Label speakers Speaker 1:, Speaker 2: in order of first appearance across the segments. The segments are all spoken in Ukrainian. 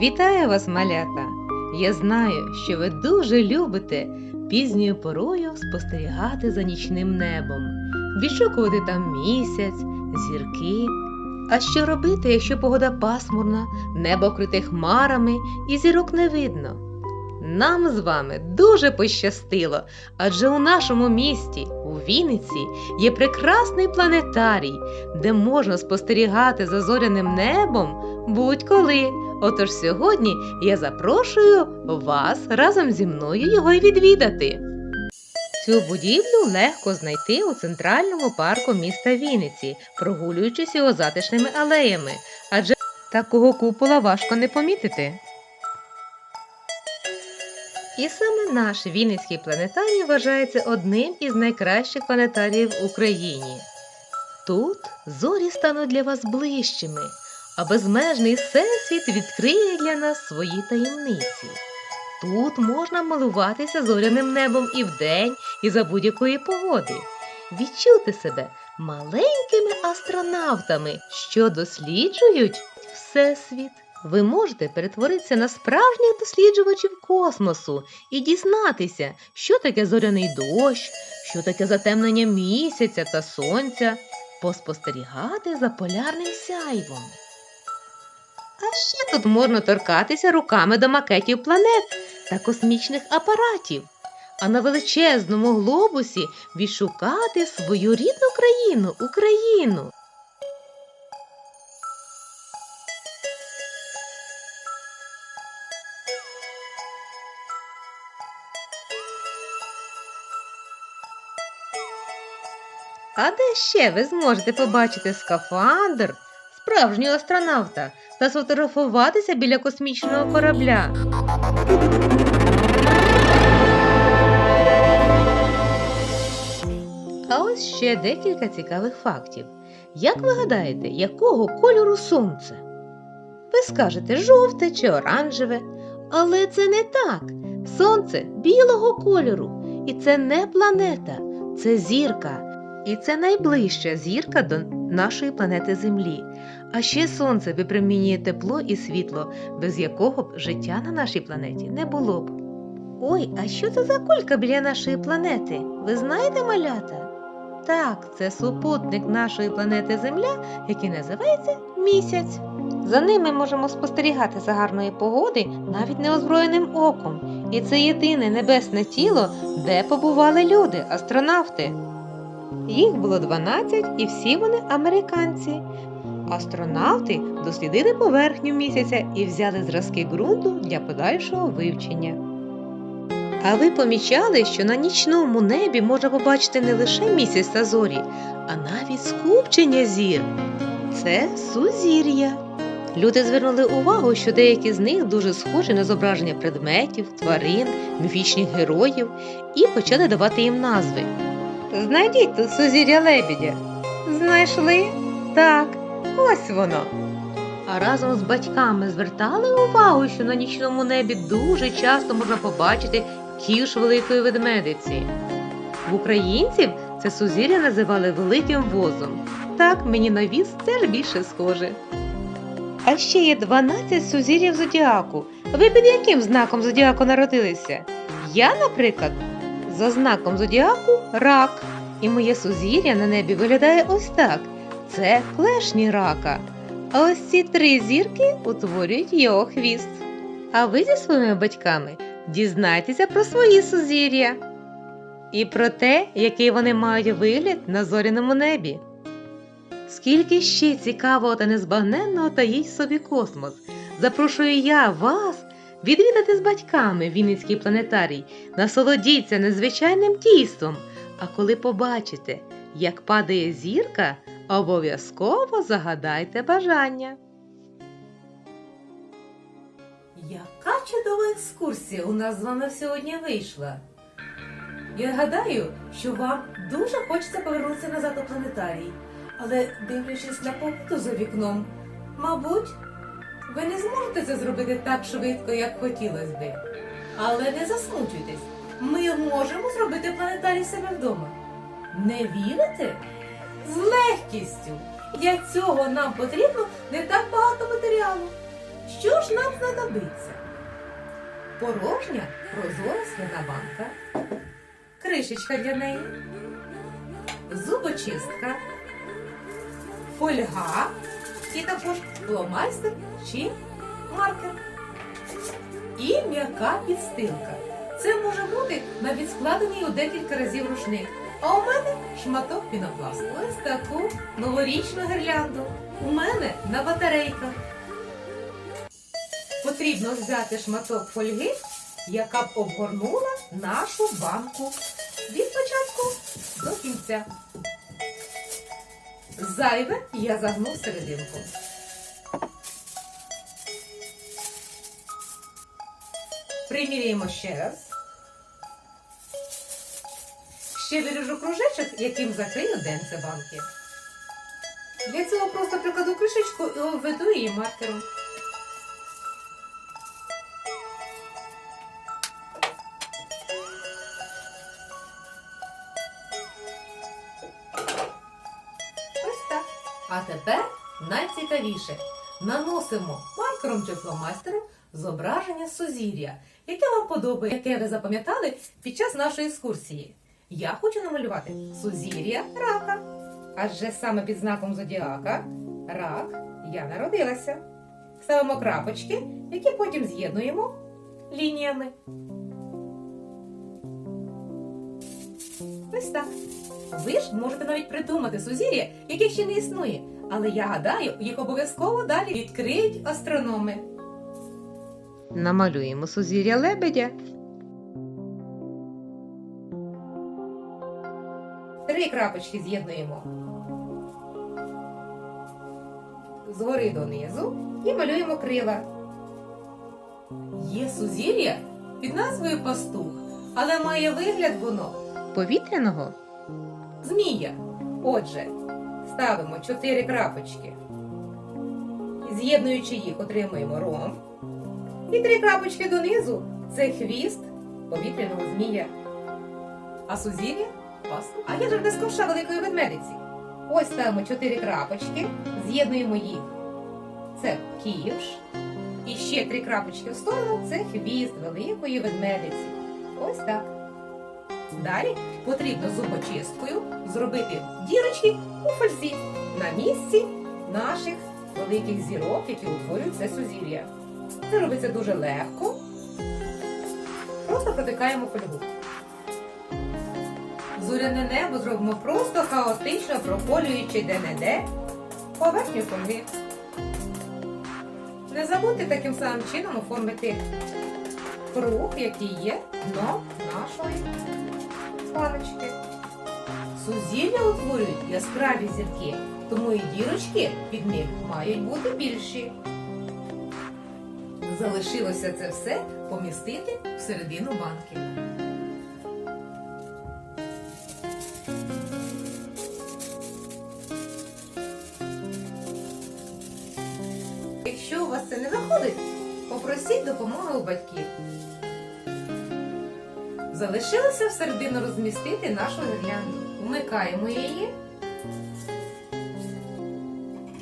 Speaker 1: Вітаю вас, малята! Я знаю, що ви дуже любите пізньою порою спостерігати за нічним небом, відшукувати там місяць, зірки. А що робити, якщо погода пасмурна, небо вкрите хмарами і зірок не видно? Нам з вами дуже пощастило, адже у нашому місті, у Вінниці, є прекрасний планетарій, де можна спостерігати за зоряним небом будь-коли. Отож сьогодні я запрошую вас разом зі мною його й відвідати. Цю будівлю легко знайти у центральному парку міста Вінниці, прогулюючись його затишними алеями, адже такого купола важко не помітити. І саме наш Вінницький планетарій вважається одним із найкращих планетаріїв в Україні. Тут зорі стануть для вас ближчими, а безмежний всесвіт відкриє для нас свої таємниці. Тут можна милуватися зоряним небом і вдень, і за будь-якої погоди, відчути себе маленькими астронавтами, що досліджують всесвіт. Ви можете перетворитися на справжніх досліджувачів космосу і дізнатися, що таке зоряний дощ, що таке затемнення місяця та сонця, поспостерігати за полярним сяйвом. А ще тут можна торкатися руками до макетів планет та космічних апаратів, а на величезному глобусі відшукати свою рідну країну Україну. А де ще ви зможете побачити скафандр справжнього астронавта та сфотографуватися біля космічного корабля? А ось ще декілька цікавих фактів. Як ви гадаєте, якого кольору сонце? Ви скажете жовте чи оранжеве, але це не так. Сонце білого кольору. І це не планета, це зірка. І це найближча зірка до нашої планети Землі. А ще сонце випромінює тепло і світло, без якого б життя на нашій планеті не було б. Ой, а що це за кулька біля нашої планети? Ви знаєте, малята? Так, це супутник нашої планети Земля, який називається місяць. За ним ми можемо спостерігати за гарної погоди навіть неозброєним оком. І це єдине небесне тіло, де побували люди, астронавти. Їх було 12 і всі вони американці. Астронавти дослідили поверхню місяця і взяли зразки ґрунту для подальшого вивчення. А ви помічали, що на нічному небі можна побачити не лише місяць та зорі, а навіть скупчення зір. Це сузір'я. Люди звернули увагу, що деякі з них дуже схожі на зображення предметів, тварин, міфічних героїв і почали давати їм назви. Знайдіть тут сузір'я лебідя. Знайшли? Так, ось воно. А разом з батьками звертали увагу, що на нічному небі дуже часто можна побачити кіш великої ведмедиці. В українців це сузір'я називали великим возом. Так мені на віз теж більше схоже. А ще є 12 сузір'їв зодіаку. Ви під яким знаком зодіаку народилися? Я, наприклад, за знаком зодіаку рак. І моє сузір'я на небі виглядає ось так: це клешні рака. А ось ці три зірки утворюють його хвіст. А ви зі своїми батьками дізнайтеся про свої сузір'я і про те, який вони мають вигляд на зоряному небі. Скільки ще цікавого та незбагненного таїть собі космос. Запрошую я вас відвідати з батьками Вінницький планетарій, насолодіться незвичайним дійством. А коли побачите, як падає зірка, обов'язково загадайте бажання. Яка чудова екскурсія у нас з вами сьогодні вийшла. Я гадаю, що вам дуже хочеться повернутися назад у планетарій, але дивлячись на погоду за вікном, мабуть, ви не зможете це зробити так швидко, як хотілося би. Але не засмучуйтесь, ми можемо зробити планетарій себе вдома. Не вірите? З легкістю. Для цього нам потрібно не так багато матеріалу. Що ж нам знадобиться? Порожня прозора скляна банка, кришечка для неї, зубочистка, фольга і також фломайстер чи маркер. І м'яка підстилка. Це може бути навіть складений у декілька разів рушник. А у мене шматок пінопласту. Ось таку новорічну гірлянду. У мене на батарейках. Потрібно взяти шматок фольги, яка б обгорнула нашу банку від початку до кінця. Зайве я загну серединку. Приміряємо ще раз. Ще виріжу кружечок, яким закрию денце банки. Для цього просто прикладу кришечку і обведу її маркером. А тепер найцікавіше. Наносимо маркером чи фломастером зображення сузір'я, яке вам подобається, яке ви запам'ятали під час нашої екскурсії. Я хочу намалювати сузір'я рака. Адже саме під знаком зодіака рак я народилася. Ставимо крапочки, які потім з'єднуємо лініями. Так. Ви ж можете навіть придумати сузір'я, яких ще не існує. Але я гадаю, їх обов'язково далі відкриють астрономи. Намалюємо сузір'я лебедя. Три крапочки з'єднуємо згори донизу і малюємо крила. Є сузір'я під назвою пастух, але має вигляд воно повітряного змія. Отже, ставимо чотири крапочки. З'єднуючи їх, отримуємо ромб. І три крапочки донизу це хвіст повітряного змія. А сузір'я пастух. А я ж ковша великої ведмедиці. Ось ставимо чотири крапочки, з'єднуємо їх. Це ківш. І ще три крапочки в сторону це хвіст великої ведмедиці. Ось так. Далі потрібно зубочисткою зробити дірочки у фользі на місці наших великих зірок, які утворюють це сузір'я. Це робиться дуже легко. Просто протикаємо фольгу. Зоряне небо зробимо просто хаотично проколюючи де-не-де поверхню фольги. Не забудьте таким самим чином оформити круг, який є дно нашої баночки. Сузір'я утворюють яскраві зірки, тому і дірочки під них мають бути більші. Залишилося це все помістити всередину банки. Якщо у вас це не виходить, попросіть допомоги у батьків. Залишилося всередину розмістити нашу гірлянду. Вмикаємо її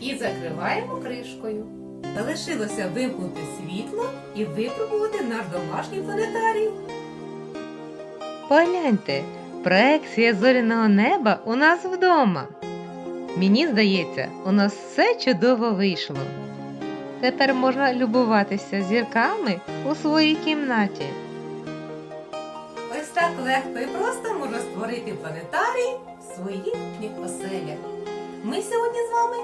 Speaker 1: і закриваємо кришкою. Залишилося вимкнути світло і випробувати наш домашній планетарій. Погляньте, проекція зоряного неба у нас вдома. Мені здається, у нас все чудово вийшло. Тепер можна любуватися зірками у своїй кімнаті. Так легко і просто можна створити планетарій в своїх оселях. Ми сьогодні з вами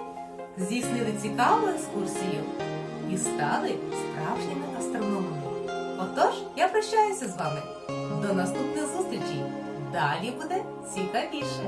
Speaker 1: здійснили цікаву екскурсію і стали справжніми астрономами. Отож, я прощаюся з вами. До наступних зустрічей. Далі буде цікавіше.